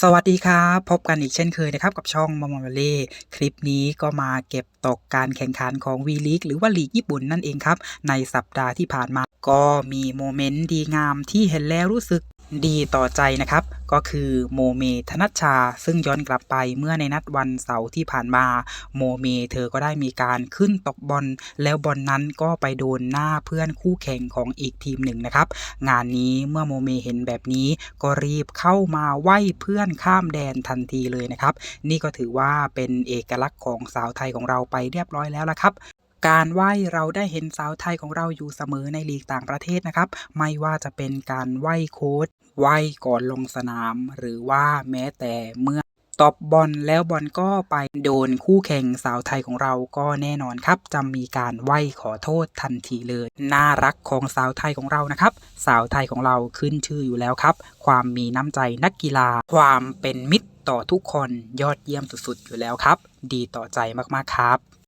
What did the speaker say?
สวัสดีครับ พบกันอีกเช่นเคยนะครับ กับช่องมอมอเล่คลิปนี้ก็มาเก็บตกการแข่งขันของวีลีกหรือว่าลีกญี่ปุ่นนั่นเองครับ ในสัปดาห์ที่ผ่านมาก็มีโมเมนต์ดีงามที่เห็นแล้วรู้สึก ดีต่อใจนะครับ ก็คือโมเมธนัชชา ซึ่งย้อนกลับไปเมื่อในนัดวันเสาร์ที่ผ่านมา โมเมเธอก็ได้มีการขึ้นตกบอล แล้วบอลนั้นก็ไปโดนหน้าเพื่อนคู่แข่งของอีกทีมหนึ่งนะครับ งานนี้เมื่อโมเมเห็นแบบนี้ ก็รีบเข้ามาไหว้เพื่อนข้ามแดนทันทีเลยนะครับ นี่ก็ถือว่าเป็นเอกลักษณ์ของสาวไทยของเราไปเรียบร้อยแล้วละครับ การไหว้เราได้เห็นสาวไทยของเราอยู่เสมอในลีกต่างประเทศนะครับ ไม่ว่าจะเป็นการไหว้โค้ชไหว้ก่อนลงสนาม หรือว่าแม้แต่เมื่อตบบอลแล้วบอลก็ไปโดนคู่แข่งสาวไทยของเราก็แน่นอนครับจะมีการไหว้ขอโทษทันทีเลย น่ารักของสาวไทยของเรานะครับ สาวไทยของเราขึ้นชื่ออยู่แล้วครับ ความมีน้ำใจนักกีฬา ความเป็นมิตรต่อทุกคนยอดเยี่ยมสุดๆอยู่แล้วครับ ดีต่อใจมากๆครับ